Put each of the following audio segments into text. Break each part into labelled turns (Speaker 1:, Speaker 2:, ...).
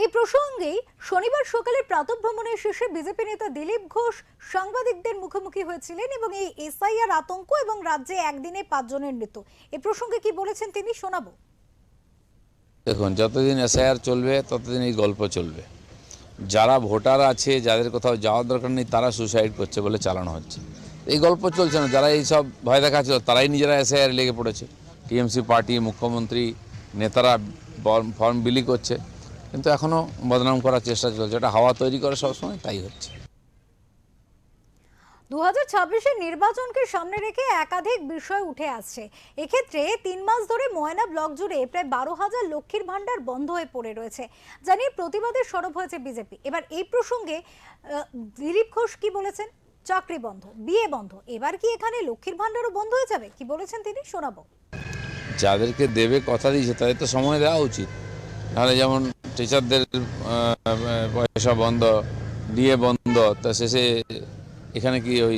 Speaker 1: এই প্রসঙ্গেই শনিবার সকালে প্রাতঃভ্রমণের শেষে বিজেপি নেতা দিলীপ ঘোষ সাংবাদিকদের মুখোমুখি হয়েছিলেন এবং এই এসআইআর আতঙ্ক এবং রাজ্যে একদিনে পাঁচজনের মৃত্যু। এ প্রসঙ্গে কি বলেছেন তিনি শোনাবো।
Speaker 2: দেখুন, যতদিন এসআইআর চলবে, ততদিন এই গল্প চলবে। যারা ভোটার আছে, যাদের কোথাও যাওয়ার দরকার নেই, তারা সুসাইড করছে বলে চালানো হচ্ছে। এই গল্প চলছে না। যারা এই সব ভয় দেখাচ্ছিল তারাই নিজেরা এসআইআর লেগে পড়েছে। টিএমসি পার্টি, মুখ্যমন্ত্রী, নেতারা ফর্ম বিলি করছে। কিন্তু এখনও বদনাম করার চেষ্টা চলছে। এটা হাওয়া তৈরি করে সবসময় তাই হচ্ছে।
Speaker 1: দু হাজার ছাব্বিশের নির্বাচনকে সামনে রেখে একাধিক বিষয় উঠে আসছে। এক্ষেত্রে তিন মাস ধরে ময়না ব্লক জুড়ে প্রায় বারো হাজার লক্ষ্মীর ভাণ্ডার বন্ধ হয়ে পড়ে রয়েছে। জানিয়ে প্রতিবাদে সরব হয়েছে বিজেপি। এবার এই প্রসঙ্গে দিলীপ ঘোষ কি বলেছেন? চাকরি বন্ধ বিয়ে বন্ধ এবার কি এখানে লক্ষ্মীর ভাণ্ডারও বন্ধ হয়ে যাবে? কি বলেছেন তিনি? শোনাবো।
Speaker 2: যাদেরকে দেবে কথা দিয়েছে তাদের তো সময় দেওয়া উচিত। নাহলে যেমন টিচারদের পয়সা বন্ধ ডিএ বন্ধ, তা শেষে এখানে কি ওই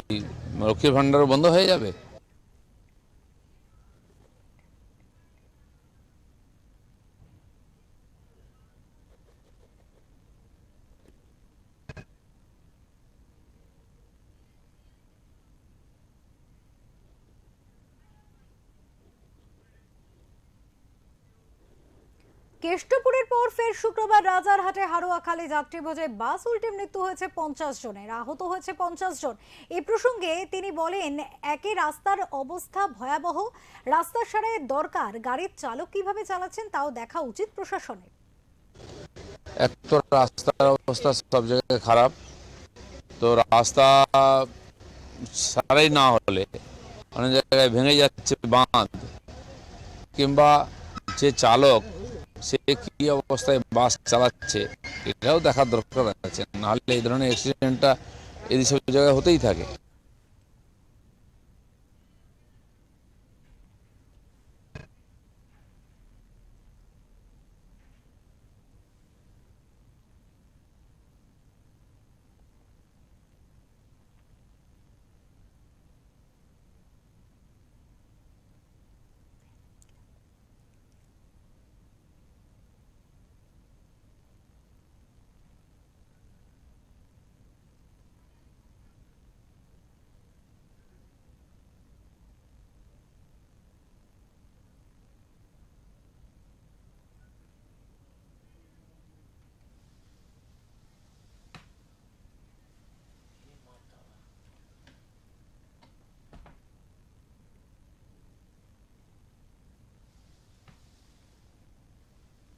Speaker 2: লক্ষ্মীর ভাণ্ডারও বন্ধ হয়ে যাবে?
Speaker 1: কেষ্টপুরের পর ফের শুক্রবার রাজারহাটে হারোয়াখালী যাত্রীভোজে বাস উল্টে মৃত্যু হয়েছে পঞ্চাশ জনের, আহত হয়েছে পঞ্চাশ জন। এই প্রসঙ্গে তিনি বলেন, একে রাস্তার অবস্থা ভয়াবহ রাস্তার সারে দরকার, গাড়ির চালক কীভাবে চালাচ্ছেন তাও দেখা উচিত প্রশাসনের।
Speaker 2: এক তো রাস্তার অবস্থা সব জায়গায় খারাপ, তো রাস্তা সারাই না হলে, অনেক জায়গায় ভেঙে যাচ্ছে বাঁধ, কিংবা যে চালক সে কি অবস্থায় বাস চালাচ্ছে, এটাও দেখার দরকার আছে। নাহলে এই ধরনের অ্যাক্সিডেন্টটা এই সব জায়গায় হতেই থাকে।